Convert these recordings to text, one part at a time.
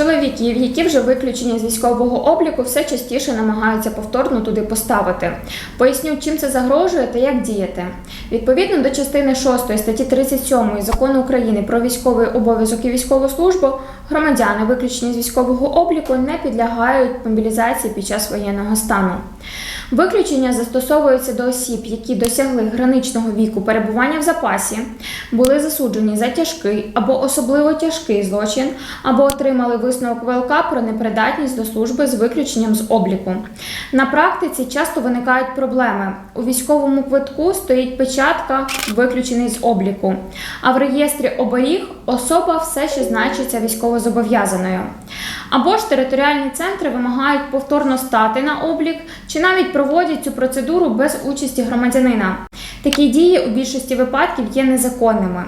Чоловіків, які вже виключені з військового обліку, все частіше намагаються повторно туди поставити. Поясню, чим це загрожує та як діяти. Відповідно до частини 6 статті 37 закону України про військовий обов'язок і військову службу, громадяни, виключені з військового обліку, не підлягають мобілізації під час воєнного стану. Виключення застосовуються до осіб, які досягли граничного віку перебування в запасі, були засуджені за тяжкий або особливо тяжкий злочин, або отримали висновок ВЛК про непридатність до служби з виключенням з обліку. На практиці часто виникають проблеми. У військовому квитку стоїть печатка виключений з обліку, а в реєстрі оберіг особа все ще значиться військовозобов'язаною. Або ж територіальні центри вимагають повторно стати на облік чи навіть проводять цю процедуру без участі громадянина. Такі дії у більшості випадків є незаконними.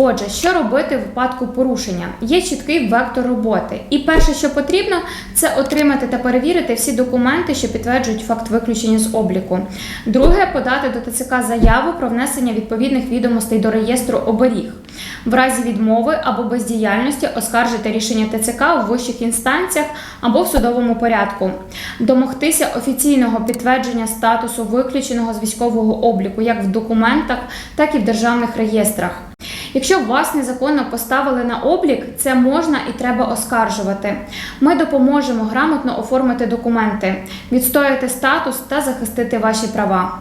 Отже, що робити в випадку порушення? Є чіткий вектор роботи. І перше, що потрібно, це отримати та перевірити всі документи, що підтверджують факт виключення з обліку. Друге подати до ТЦК заяву про внесення відповідних відомостей до реєстру оберіг. В разі відмови або бездіяльності оскаржити рішення ТЦК у вищих інстанціях або в судовому порядку, домогтися офіційного підтвердження статусу виключеного з військового обліку як в документах, так і в державних реєстрах. Якщо вас незаконно поставили на облік, це можна і треба оскаржувати. Ми допоможемо грамотно оформити документи, відстояти статус та захистити ваші права.